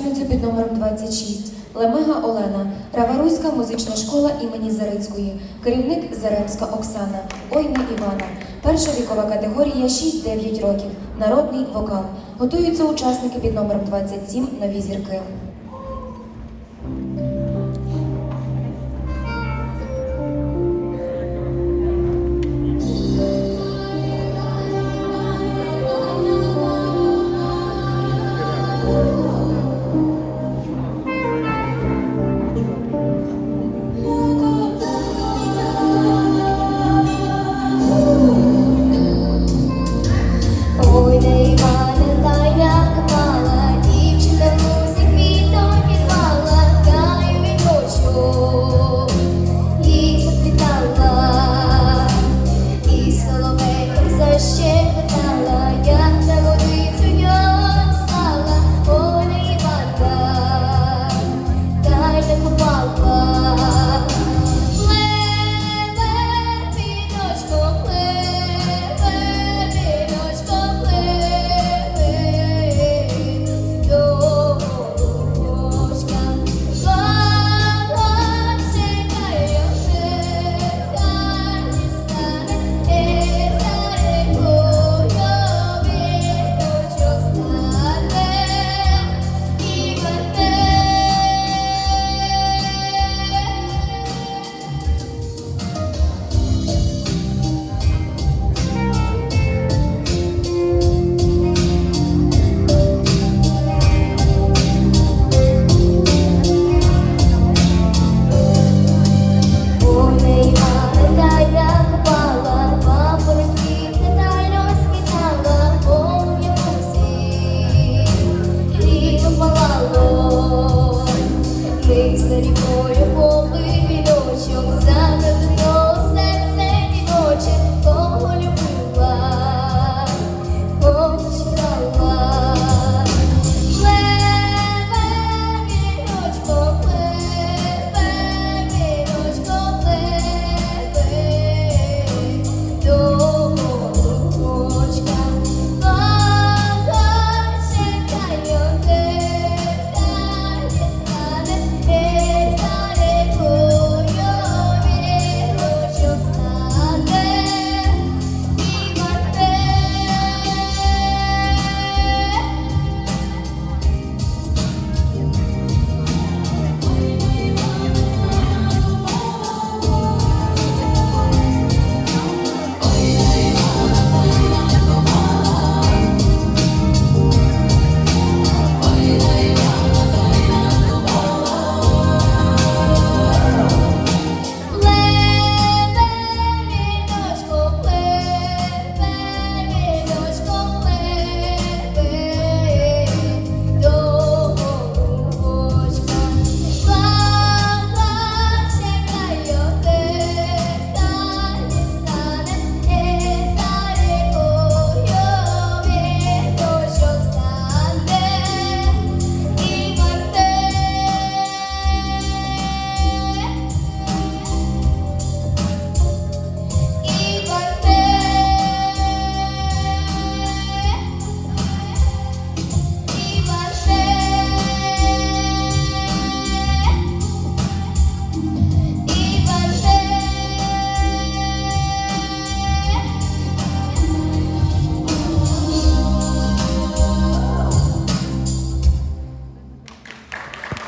учасницю під номером 26 Лемега Олена, Раваруська музична школа імені Зарицької, керівник Заремська Оксана, Ойна Івана. Перша вікова категорія 6-9 років. Народний вокал. Готуються учасники під номером 27 нові зірки.